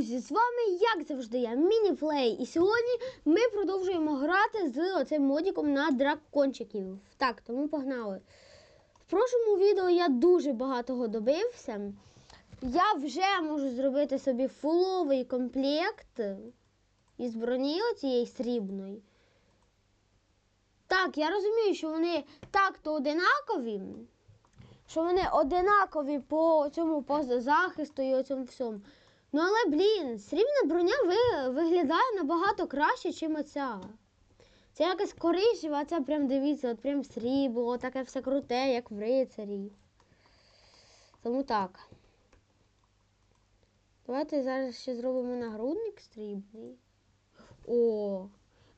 друзі, з вами, як завжди, я Мініфлей. І сьогодні ми продовжуємо грати з оцим модіком на дракончиків. Так, тому погнали. В прошлому відео я дуже багатого добився. Я вже можу зробити собі фуловий комплект із броні оцієї срібної. Так, я розумію, що вони так-то одинакові що вони одинакові по цьому по захисту і цьому всьому. Ну але, блін, срібна броня ви, виглядає набагато краще, ніж оця. Це якась коричнева, а це прям дивіться, от прям срібло, таке все круте, як в рицарі. Тому так. Давайте зараз ще зробимо нагрудник срібний. О!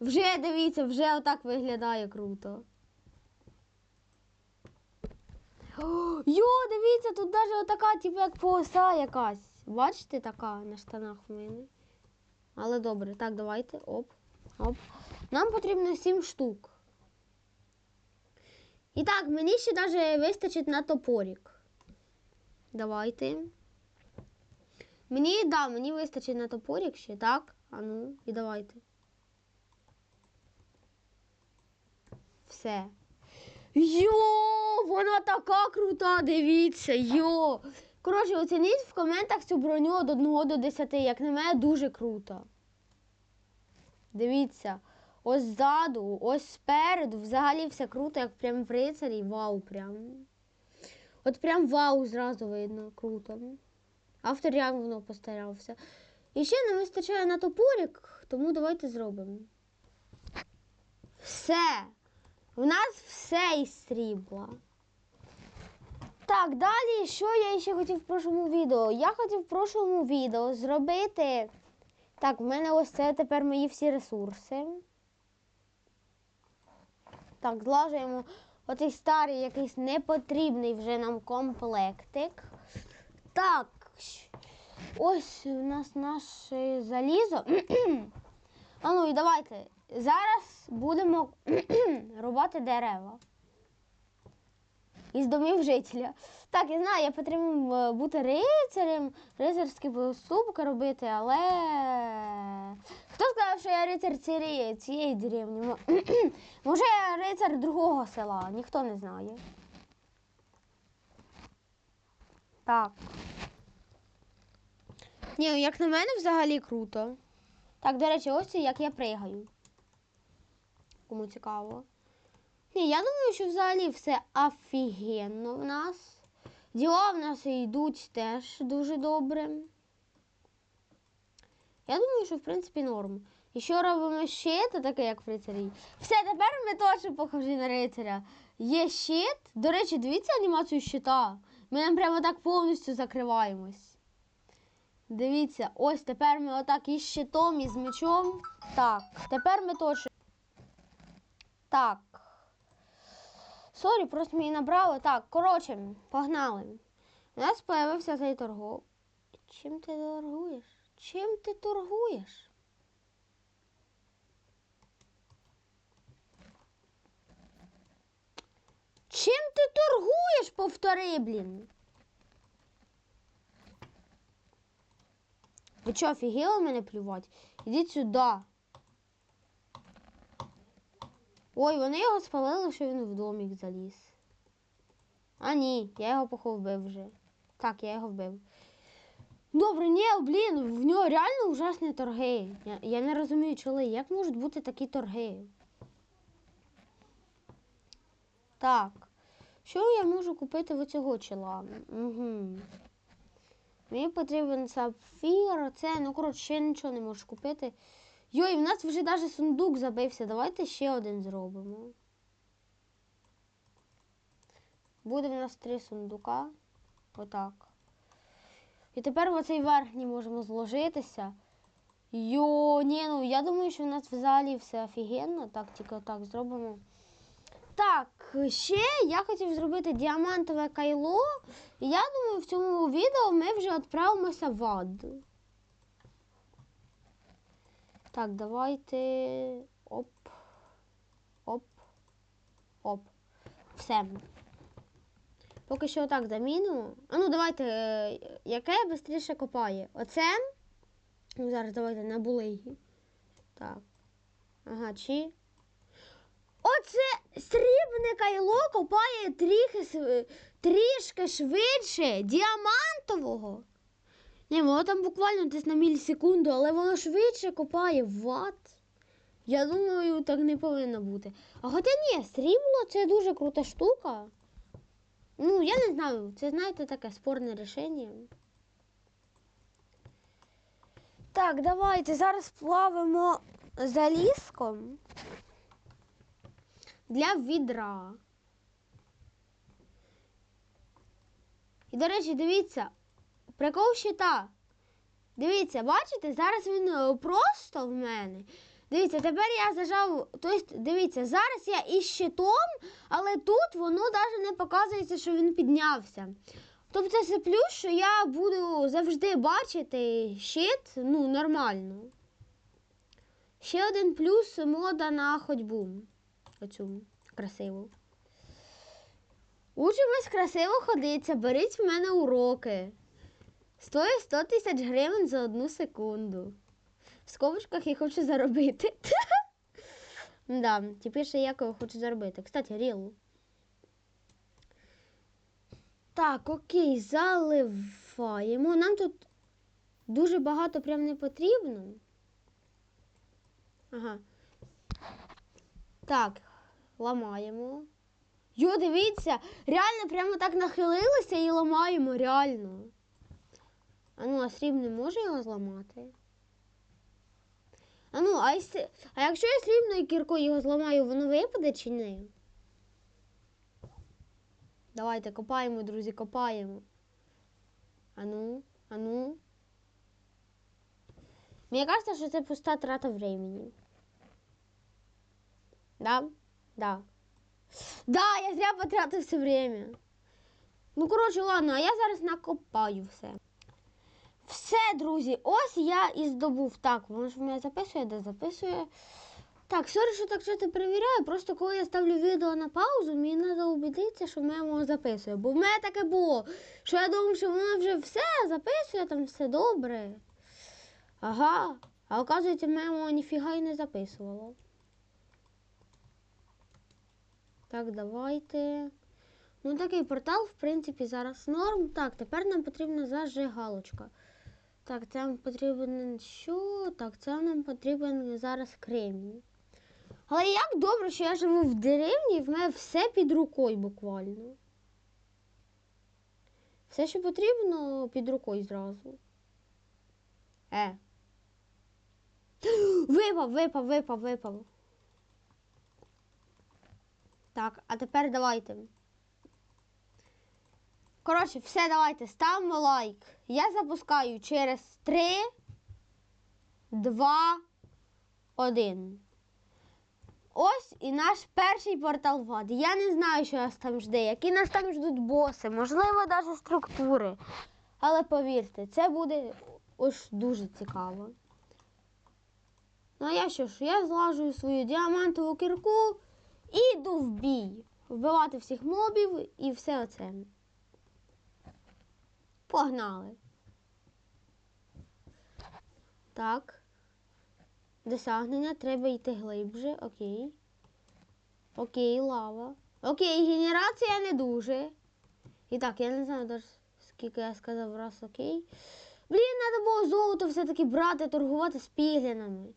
Вже дивіться, вже отак виглядає круто. Йо, дивіться, тут навіть отака, типу, як полоса якась. Бачите, така на штанах в мене. Але добре, так, давайте. Оп. Оп. Нам потрібно 7 штук. І так, мені ще навіть вистачить на топорик. Давайте. Мені, да, мені вистачить на топорик ще, так? А ну, і давайте. Все. Йо, вона така крута, дивіться, йо. Коротше, оцініть в коментах цю броню від 1 до 10, як на мене, дуже круто. Дивіться, ось ззаду, ось спереду, взагалі все круто, як прям в рицарі. Вау, прям. От прям вау зразу видно, круто. Автор явно постарався. І ще не вистачає на топорик, тому давайте зробимо. Все. У нас все із срібла. Так, далі, що я ще хотів в прошлому відео? Я хотів в прошлому відео зробити. Так, в мене ось це тепер мої всі ресурси. Так, злажуємо оцей старий якийсь непотрібний вже нам комплектик. Так, ось у нас наше залізо. А ну і давайте. Зараз будемо рубати дерева. Із домів жителя. Так, я знаю, я потрібно е, бути рицарем, рицарські поступки робити, але. Хто сказав, що я рицар цієї, цієї деревні? Може, я рицар другого села, ніхто не знає. Так. Ні, як на мене, взагалі круто. Так, до речі, ось як я пригаю. Кому цікаво. Ні, я думаю, що взагалі все офігенно в нас. Діла в нас йдуть теж дуже добре. Я думаю, що в принципі норм. І що робимо щит, таке як в рицарі. Все, тепер ми точно похожі на рицаря. Є щит. До речі, дивіться анімацію щита. Ми нам прямо так повністю закриваємось. Дивіться, ось тепер ми отак із щитом, і з мечом. Так, тепер ми точно. Так. Сорі, просто мені набрали. Так, коротше, погнали. У нас з'явився цей торгов. Чим ти торгуєш? Чим ти торгуєш? Чим ти торгуєш, повтори, блін? Ви що, офігели мене плювати? Ідіть сюди. Ой, вони його спалили, що він в домик заліз. А ні, я його похов вбив вже. Так, я його вбив. Добре, ні, блін, в нього реально ужасні торги. Я, я не розумію, чоли, як можуть бути такі торги? Так. Що я можу купити в цього чола? Угу. Мені потрібен сапфір, це, ну коротше, ще нічого не можу купити. Йой, в нас вже навіть сундук забився. Давайте ще один зробимо. Буде в нас три сундука. Отак. І тепер в оцей верхній можемо зложитися. Йо, ні, ну я думаю, що в нас взагалі все офігенно. Так, тільки отак зробимо. Так, ще я хотів зробити діамантове кайло. І я думаю, в цьому відео ми вже відправимося в ад. Так, давайте. Оп. Оп. Оп. Все. Поки що отак замінимо. А ну давайте, е, яке швидше копає? Оце? Ну, зараз давайте на булигі. Так. Ага, чи. Оце срібне кайло копає трішки швидше діамантового. Ні, воно там буквально десь на мілісекунду, але воно швидше копає. Ват. Я думаю, так не повинно бути. А хоча ні, срібло це дуже крута штука. Ну, я не знаю, це, знаєте, таке спорне рішення. Так, давайте зараз плавимо залізком для відра. І, до речі, дивіться, прикол щита. Дивіться, бачите, зараз він е, просто в мене. Дивіться, тепер я зажав. Тобто, дивіться, зараз я із щитом, але тут воно навіть не показується, що він піднявся. Тобто це плюс, що я буду завжди бачити щит ну, нормально. Ще один плюс мода на ходьбу. Оцю красиву. Учимось красиво ходиться, беріть в мене уроки. Стоїть 100 тисяч гривень за одну секунду. В скобочках я хочу заробити. да, тепер ще як я хочу заробити. Кстати, ріл. Так, окей, заливаємо. Нам тут дуже багато прям не потрібно. Ага. Так, ламаємо. Йо, дивіться, реально прямо так нахилилися і ламаємо, реально. А ну, а срібний може його зламати? А ну, а, якщо- а якщо я срібною кіркою його зламаю, воно випаде чи ні? Давайте копаємо, друзі, копаємо. А ну, а ну. Мені кажется, що це пуста трата времени. Да? Да. Да, я зря потратив все время. Ну, коротше, ладно, а я зараз накопаю все. Все, друзі, ось я і здобув. Так, воно ж в мене записує, де записує. Так, сорі, що так часто перевіряю. Просто коли я ставлю відео на паузу, мені треба убедитися, що в мене воно записує. Бо в мене таке було, що я думав, що воно вже все записує, там все добре. Ага. А оказується, в мене воно ніфіга і не записувало. Так, давайте. Ну, такий портал, в принципі, зараз норм. Так, тепер нам потрібна зажигалочка. Так, це нам потрібен що? Так, це нам потрібен зараз кремінь. Але як добре, що я живу в деревні і в мене все під рукою буквально. Все, що потрібно, під рукою зразу. Е. Випав, випав, випав, випав. Так, а тепер давайте. Коротше, все, давайте, ставимо лайк. Я запускаю через 3, 2, 1. Ось і наш перший портал води. Я не знаю, що нас там жде, які нас там ждуть боси, можливо, навіть структури. Але повірте, це буде ось дуже цікаво. Ну а я що ж, я злажую свою діамантову кірку і йду в бій. Вбивати всіх мобів і все оце. Погнали. Так. Досягнення, треба йти глибше. Окей. Окей, лава. Окей, генерація не дуже. І так, я не знаю скільки я сказав раз окей. Блін, треба було золото все-таки брати, торгувати з піглінами.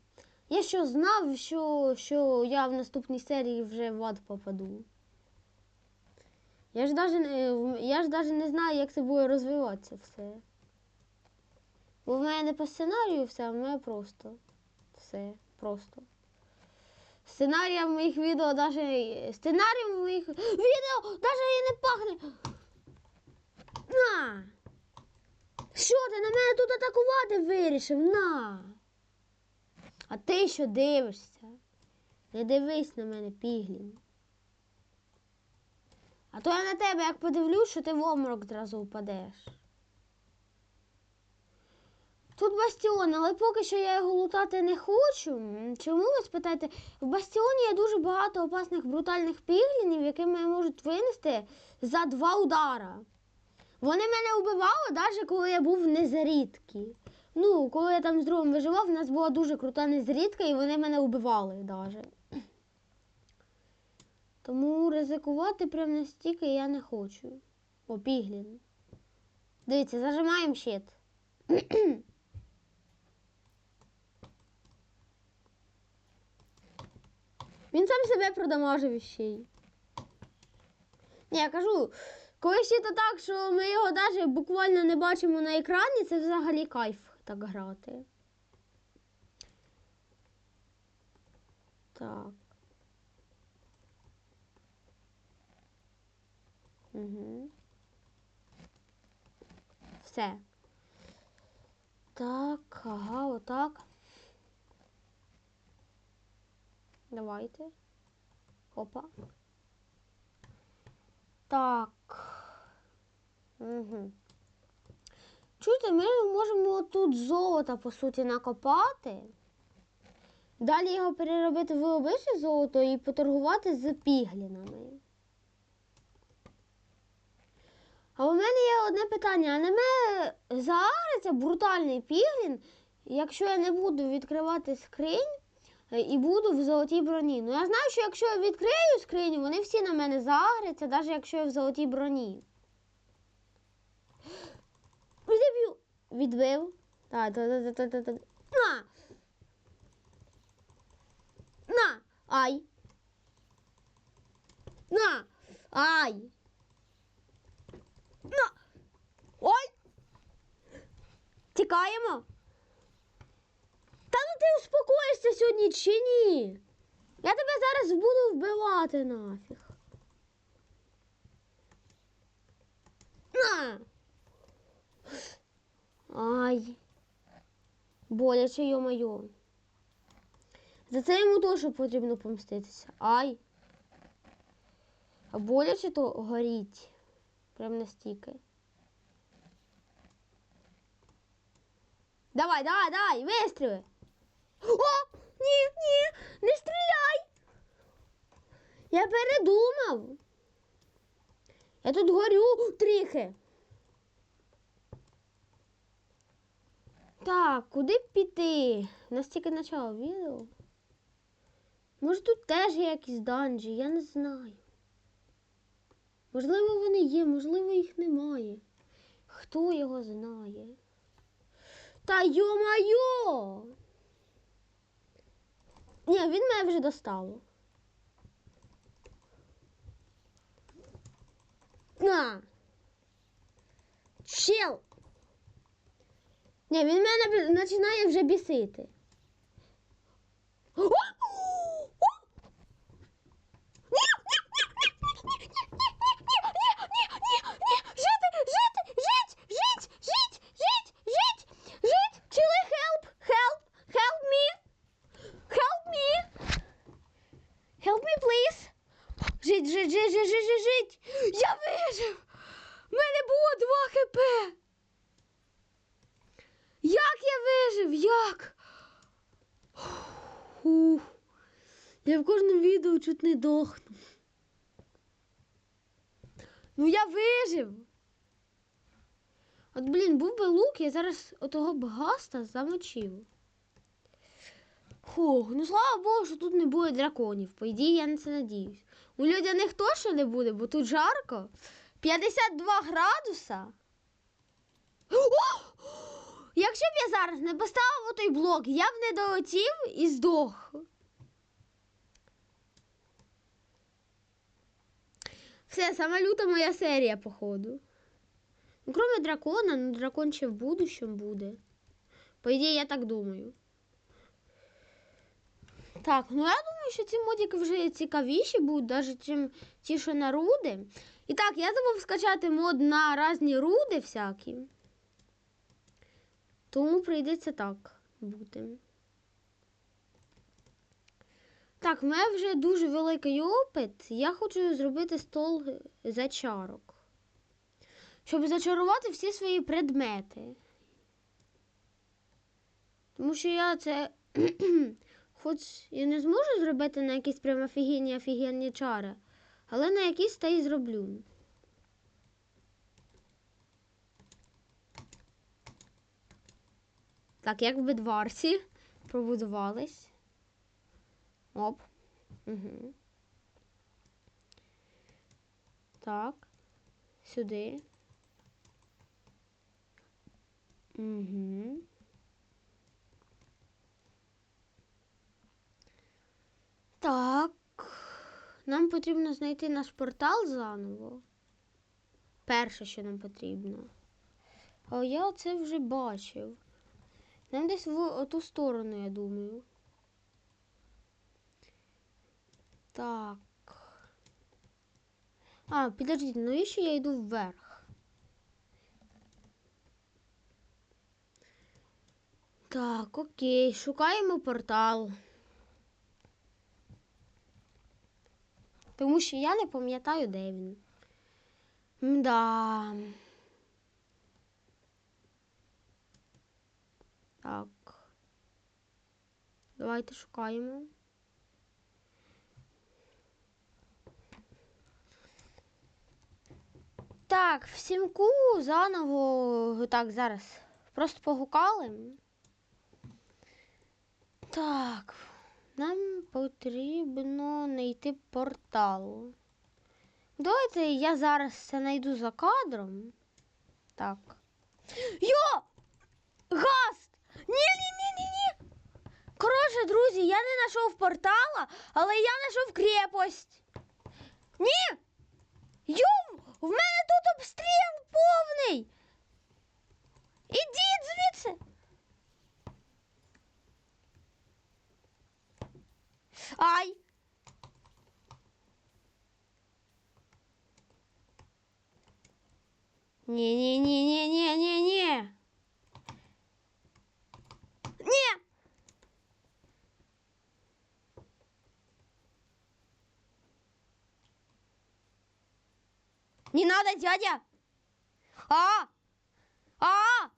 Я що знав, що, що я в наступній серії вже в ад попаду. Я ж даже, я ж даже не знаю, як це буде розвиватися все. Бо в мене не по сценарію все, а в мене просто. Все, просто. Сценарія в моїх відео даже. Сценарій в моїх відео даже і не пахне. На! Що ти на мене тут атакувати вирішив? На! А ти що дивишся? Не дивись на мене, піглін. А то я на тебе як подивлюсь, що ти в оморок зразу впадеш. Тут бастіон, але поки що я його лутати не хочу. Чому ви спитаєте? В бастіоні є дуже багато опасних брутальних піглінів, які мене можуть винести за два удара. Вони мене вбивали, навіть коли я був незарідки. Ну, коли я там з другом виживав, у нас була дуже крута незрідка, і вони мене вбивали навіть. Тому ризикувати прям настільки я не хочу. О, піглін. Дивіться, зажимаємо щит. Він сам себе продамажив ще й. Ні, я кажу, коли щит так, що ми його навіть буквально не бачимо на екрані, це взагалі кайф так грати. Так. Угу. Все. Так, ага, отак. Давайте. Опа. Так. Угу. Чуєте, ми можемо тут золото, по суті, накопати. Далі його переробити в обичне золото і поторгувати з піглінами. А у мене є одне питання. А не мене заариться брутальний піглін, якщо я не буду відкривати скринь е, і буду в золотій броні. Ну я знаю, що якщо я відкрию скриню, вони всі на мене заагряться, навіть якщо я в золотій броні. Відбив. Відбив. Так, та, та, та, та, та. На! На! Ай! На! Ай! На! Ой! Тікаємо. Та ну ти успокоїшся сьогодні чи ні? Я тебе зараз буду вбивати нафіг. На! Ай. Боляче, йо-моє. За це йому теж потрібно помститися. Ай. А боляче то горіть. Прям настільки. Давай, давай, давай, вистріли. О! Ні, ні, не стріляй. Я передумав. Я тут горю трохи. Так, куди піти? У нас тільки почало відео. Може тут теж є якісь данжі, я не знаю. Можливо, вони є, можливо, їх немає. Хто його знає? Та йо-майо! Ні, він мене вже достав. На! Чел! Ні, він мене починає вже бісити. О! Help me, please. Жить, жить, жить, жить, жить, жить, жить. Я вижив. У мене було 2 хп. Як я вижив? Як? Фух. Я в кожному відео чуть не дохну. Ну я вижив. От, блін, був би лук, я зараз отого б гаста замочив. Фух, ну слава Богу, що тут не буде драконів. По ідеї, я на це надіюсь. У людяних точно не буде, бо тут жарко. 52 градуса. О! Якщо б я зараз не поставив той блок, я б не долетів і здох. Все, сама люта моя серія, походу. Ну, кроме дракона, ну дракон ще в будущем буде. По ідеї, я так думаю. Так, ну я думаю, що ці модики вже цікавіші будуть, навіть чим ті, що на руди. І так, я забув скачати мод на різні руди всякі. Тому прийдеться так бути. Так, в мене вже дуже великий опит. Я хочу зробити стол зачарок. Щоб зачарувати всі свої предмети. Тому що я це. Хоч і не зможу зробити на якісь прям офігенні офігенні чари, але на якісь та й зроблю. Так, як в бедварці пробудувались. Оп. Угу. Так. Сюди. Угу. Так. Нам потрібно знайти наш портал заново. Перше, що нам потрібно. А я це вже бачив. Нам десь в ту сторону, я думаю. Так. А, підождіть, навіщо я йду вверх? Так, окей, шукаємо портал. Тому що я не пам'ятаю, де він. Мда. Так. Давайте шукаємо. Так, в сімку заново. Так, зараз. Просто погукали. Так. Нам потрібно знайти портал. Давайте я зараз це знайду за кадром. Так. Йо! Гаст! Ні-ні-ні-ні-ні! Коротше, друзі, я не знайшов портала, але я знайшов крепость. Ні! Йом! В мене тут обстріл повний! Ідіть звідси! Ай! Не-не-не-не-не-не-не. Не! Не надо, дядя! А! А!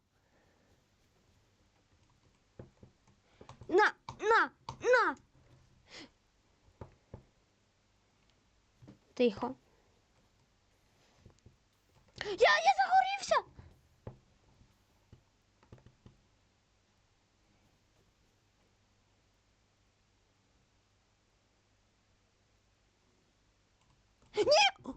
На, на, на! Тихо. Я, я загорівся! Ні!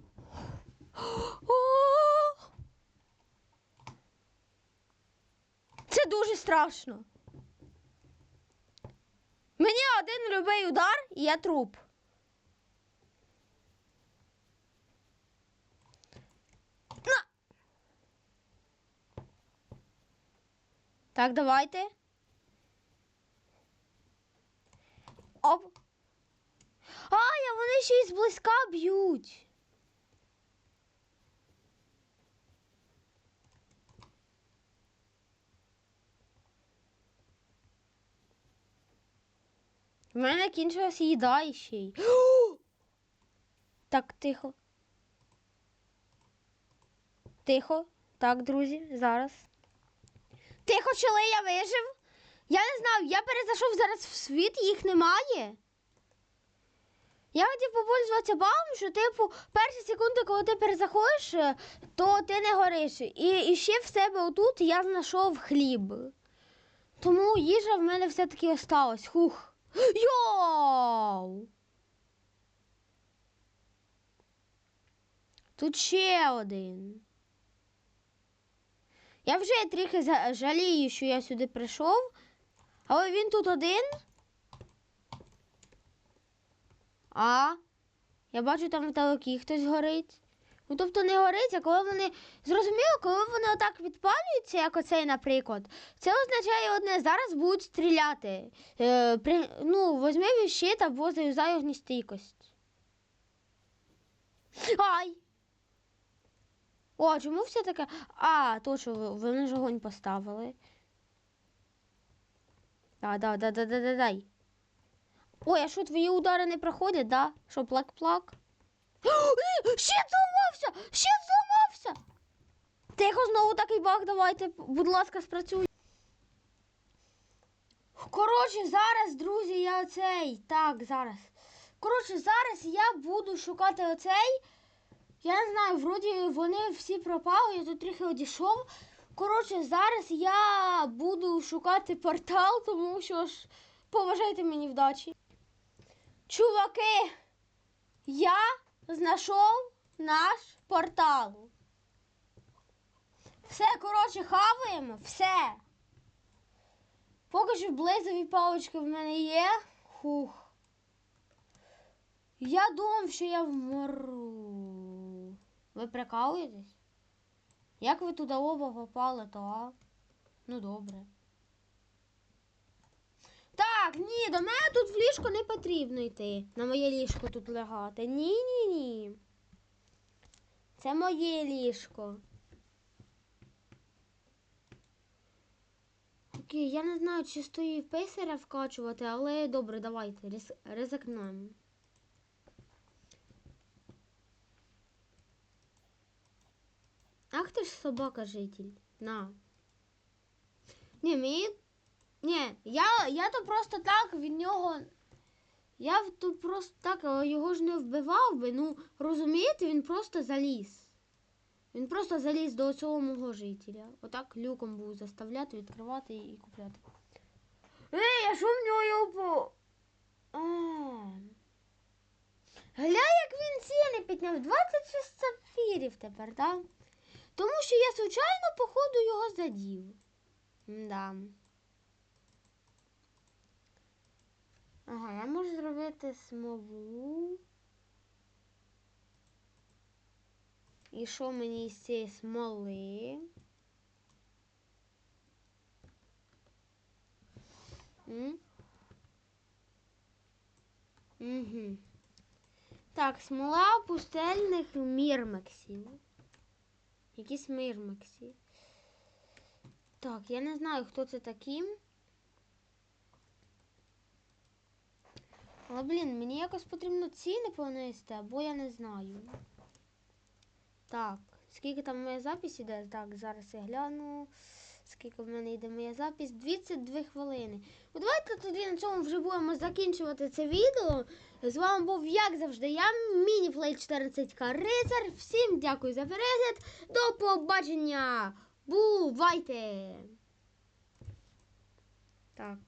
Це дуже страшно. Мені один любий удар, і я труп. На! Так, давайте. Оп. Ай, а вони ще й зблизька б'ють. У мене кінчилась їда ще й. Так, тихо. Тихо. Так, друзі, зараз. Тихо, чоли, я вижив. Я не знаю, я перезайшов зараз в світ, їх немає. Я хотів попользуватися балом, що, типу, перші секунди, коли ти перезаходиш, е, то ти не гориш. І, і ще в себе отут я знайшов хліб. Тому їжа в мене все-таки осталась. Хух. Йоу! Тут ще один. Я вже трохи жалію, що я сюди прийшов, але він тут один. А, я бачу, там в талакі хтось горить. Ну, тобто не горить, а коли вони. Зрозуміло, коли вони отак відпалюються, як оцей, наприклад, це означає одне, зараз будуть стріляти. Е, при, ну, возьми щит або заюзай огністійкость. Ай! О, чому все таке? А, то що ви- вони ж огонь поставили. Да, да, да, да, да, да, дай. Ой, а що твої удари не проходять, да? Що плак-плак? Ще зламався! Ще зламався! Тихо, знову такий баг, давайте, будь ласка, спрацюй. Коротше, зараз, друзі, я оцей. Так, зараз. Коротше, зараз я буду шукати оцей. Я не знаю, вроді вони всі пропали, я тут трохи одійшов. Коротше, зараз я буду шукати портал, тому що ж поважайте мені вдачі. Чуваки, я знайшов наш портал. Все, коротше, хаваємо, все. Поки що близові палички в мене є. Хух. Я думав, що я вмру. Ви прикалуєтесь? Як ви туди оба попали, то а? Ну добре. Так, ні, до мене тут в ліжко не потрібно йти. На моє ліжко тут лягати. Ні, ні, ні. Це моє ліжко. Окей, я не знаю, чи стоїть писаря вкачувати, але добре, давайте, ризикнемо. Ах ти ж собака житель. На. Ні, мені. Ні, я, я то просто так від нього. Я тут просто так його ж не вбивав би. Ну, розумієте, він просто заліз. Він просто заліз до цього мого жителя. Отак люком був заставляти, відкривати і купляти. Ей, а що в нього його. Гля, як він ціни підняв. 26 сапфірів тепер, так? Тому що я случайно, походу, його задів. Да. Ага, я можу зробити смолу. І що мені з цієї смоли? М? Угу. Так, смола пустельних мірмексів. Якісь мирмексі. Так, я не знаю, хто це такі. Але, блін, мені якось потрібно ціни понести, або я не знаю. Так, скільки там моя запись іде? Так, зараз я гляну. Скільки в мене йде моя запись? 22 хвилини. Ну, давайте тоді на цьому вже будемо закінчувати це відео. З вами був, як завжди, я, Мініплей 14К Рицар. Всім дякую за перегляд. До побачення. Бувайте! Так.